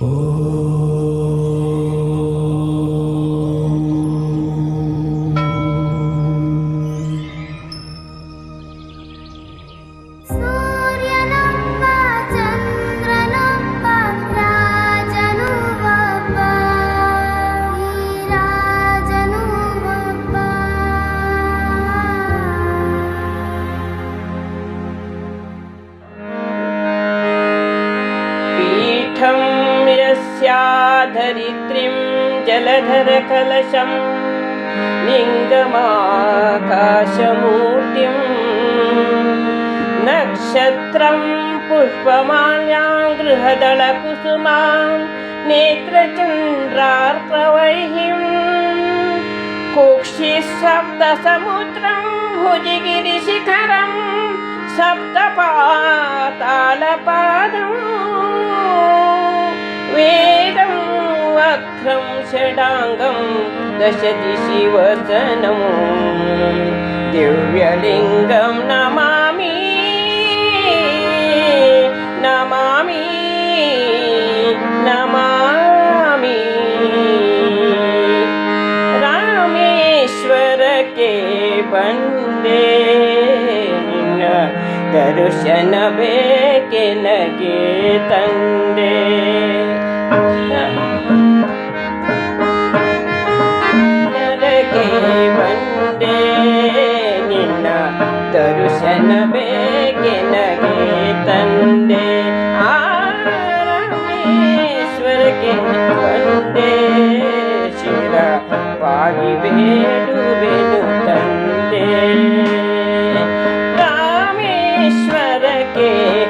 Oh. जलधरकलशं लिङ्गमाकाशमूर्तिं नक्षत्रं पुष्पमाल्यां गृहदलकुसुमां नेत्रचन्द्रार्कवैहिं कुक्षिः सप्तसमुद्रं भुजगिरिशिखरं सप्तपातालपादम् वेदं थ्रं षडाङ्गं दशति शिवसनं दिव्यलिङ्गं नमामि नमामि नमामि। रामेश्वर के बन्दे रामेश्वरके वन्दे दर्शनबेके लकेतन्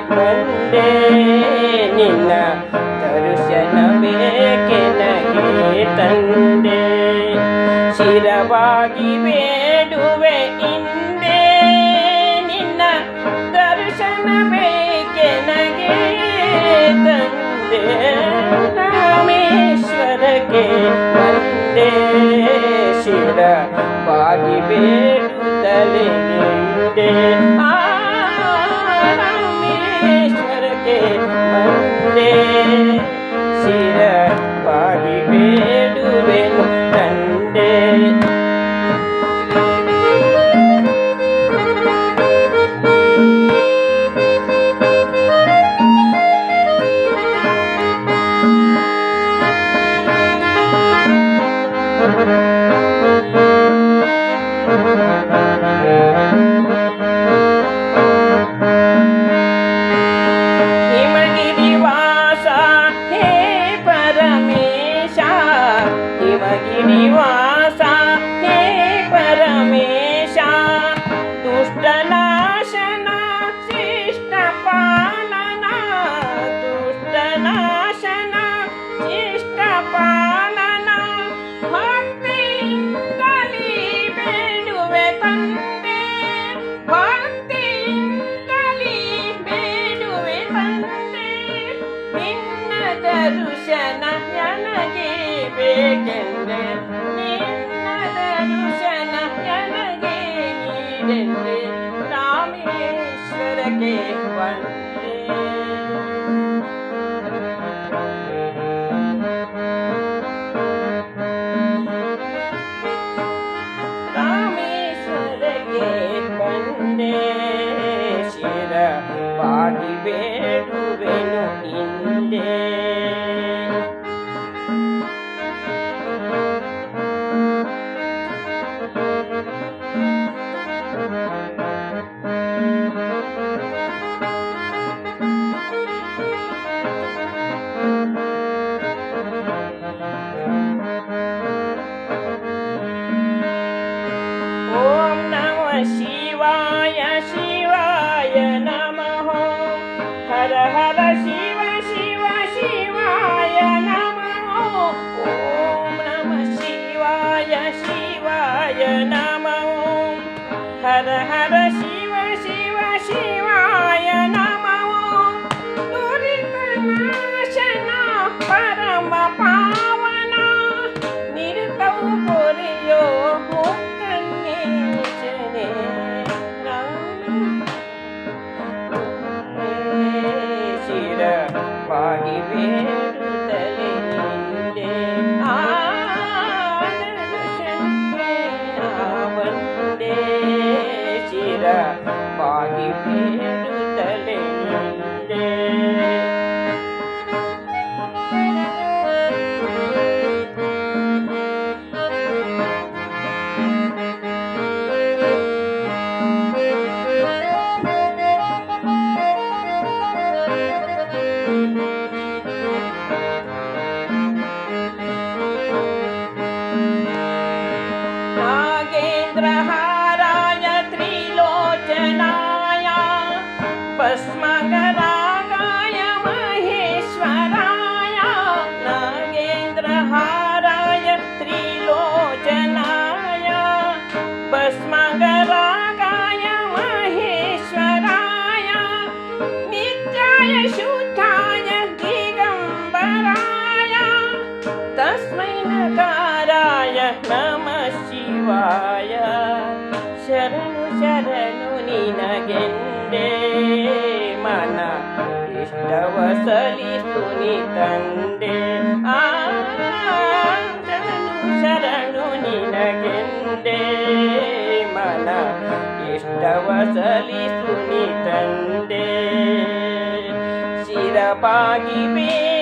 ಬಂದೆ. ನಿನ್ನ ದರ್ಶನ ಬೇಕೆ ನಗೆ ತಂದೆ. ಶಿರವಾಗಿ ಬೇಡುವೆ ಇಂದೆ ನಿನ್ನ ದರ್ಶನ ಬೇಕೆ ನಗೆ ತಂದೆ. ರಾಮೇಶ್ವರಕ್ಕೆ ಬಂದೆ. ಶಿರವಾಗಿ ಬೇಡುತ್ತಲೇ ನಿಂದೆ. ಆ রে ಹಿಮಗಿರಿವಾಸ ಹೇ ಪರಮೇಶ ದುಷ್ಟನಾಶನ ಶಿಷ್ಟ ಪಾಲನ ದುಷ್ಟನಾಶನ ಶಿಷ್ಟ ಪಾಲನ ಭಕ್ತಿಯಿಂದಲೇ ಬೇಡುವೆ ತಂದೆ ಭಕ್ತಿಯಿಂದಲೇ ಬೇಡುವೆ ತಂದೆ ನಿನ್ನ ದರ್ಶನ ನನಗೆ ಬೇಕೆಂದೆ Amen. ಹರ ಹರ ಶಿವ ಶಿವ ಶಿವಾಯ ನಮೋ ದುರಿತ ನಾಶನ ಪರಮ ಪಾವನ ನಿರತವು ಪೊರೆಯೋ ಮುಕ್ಕನ್ನೇಶನೆ ಶಿರ ಪಾಗಿವೆ ಶರಣು ನಿನಗೆಂದೇ ಮನ ಇಷ್ಟವ ಸಲಿಸು ನಿ ತಂದೆ. ಆ, ಶರಣು ಶರಣು ನಿನಗೆಂದೇ ಮನ ಇಷ್ಟವ ಸಲಿಸು ನಿ ತಂದೆ. ಶಿರಬಾಗಿ ಬೇ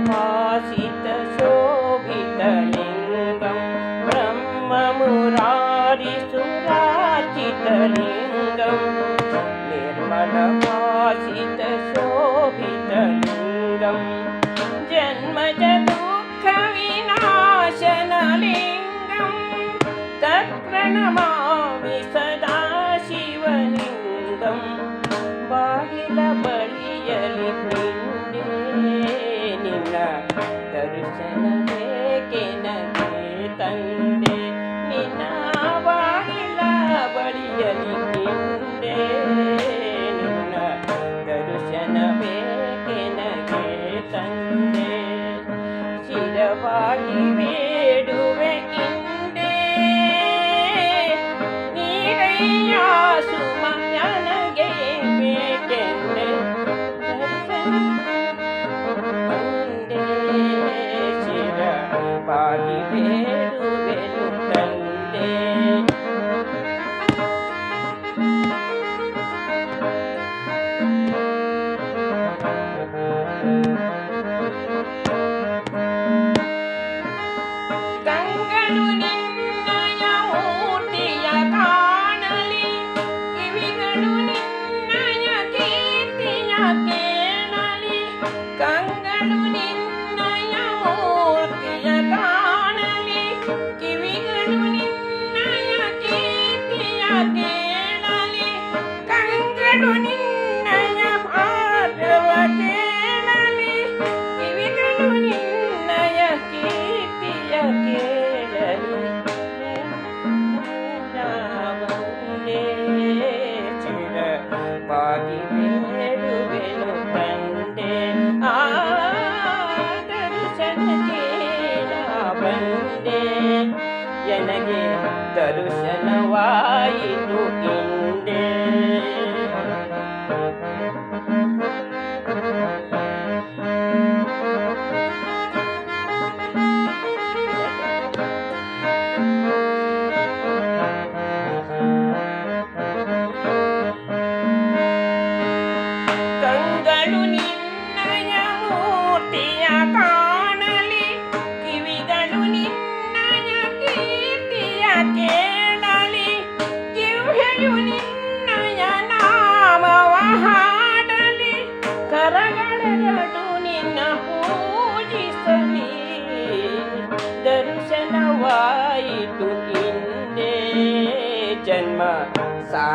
समासित शोभितलिङ्गं ब्रह्ममुरारिसुराचितलिङ्गं निर्मलमासित शोभितलिङ्गं जन्मज दुःखविनाशनलिङ्गं तत्प्रणमा பகிமே pag-ibig.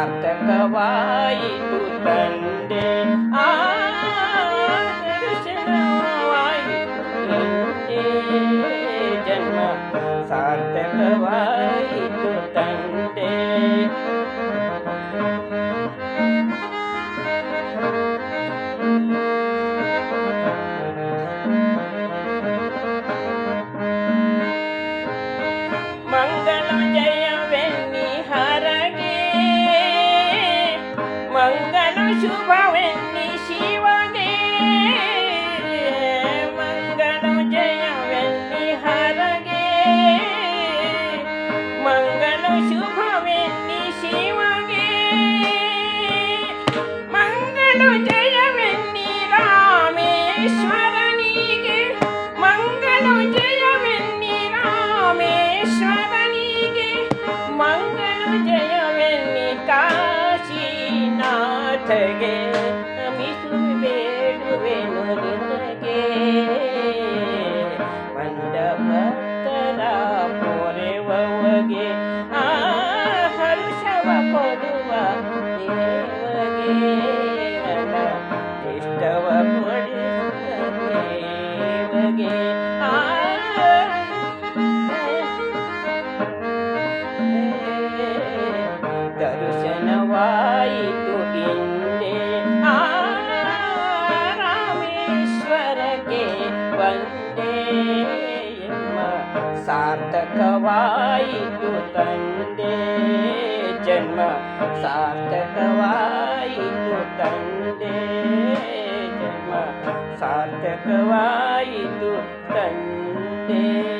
ላርተከባይቱ በንዴ አርሽነዋይቱ ጀነ ሳርተከባይ ජන්ම සාර්ථකවායි තුතන්දේ ජන්ම සාර්ථකවායි තුතන්දේ